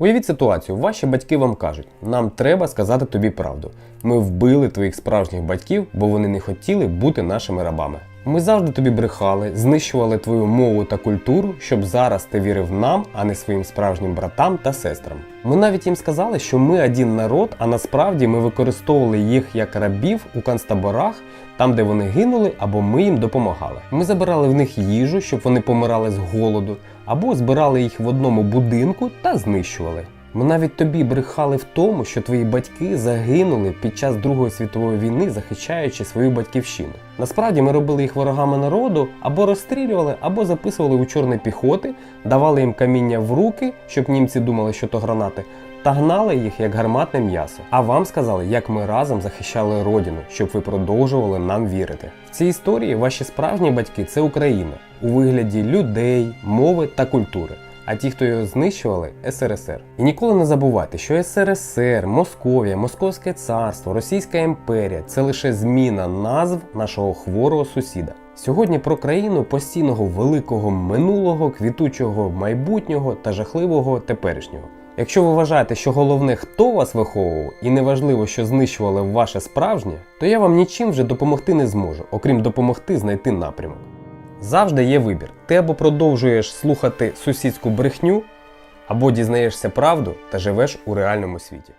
Уявіть ситуацію, ваші батьки вам кажуть, нам треба сказати тобі правду. Ми вбили твоїх справжніх батьків, бо вони не хотіли бути нашими рабами. Ми завжди тобі брехали, знищували твою мову та культуру, щоб зараз ти вірив нам, а не своїм справжнім братам та сестрам. Ми навіть їм сказали, що ми один народ, а насправді ми використовували їх як рабів у концтаборах, там, де вони гинули, або ми їм допомагали. Ми забирали в них їжу, щоб вони помирали з голоду, або збирали їх в одному будинку та знищували. Ми навіть тобі брехали в тому, що твої батьки загинули під час Другої світової війни, захищаючи свою батьківщину. Насправді ми робили їх ворогами народу, або розстрілювали, або записували у чорні піхоти, давали їм каміння в руки, щоб німці думали, що то гранати, та гнали їх як гарматне м'ясо. А вам сказали, як ми разом захищали родину, щоб ви продовжували нам вірити. В цій історії ваші справжні батьки це Україна у вигляді людей, мови та культури. А ті, хто його знищували, СРСР. І ніколи не забувайте, що СРСР, Московія, Московське царство, Російська імперія це лише зміна назв нашого хворого сусіда. Сьогодні про країну постійного великого минулого, квітучого майбутнього та жахливого теперішнього. Якщо ви вважаєте, що головне, хто вас виховував, і неважливо, що знищували ваше справжнє, то я вам нічим вже допомогти не зможу, окрім допомогти знайти напрямок. Завжди є вибір. Ти або продовжуєш слухати сусідську брехню, або дізнаєшся правду та живеш у реальному світі.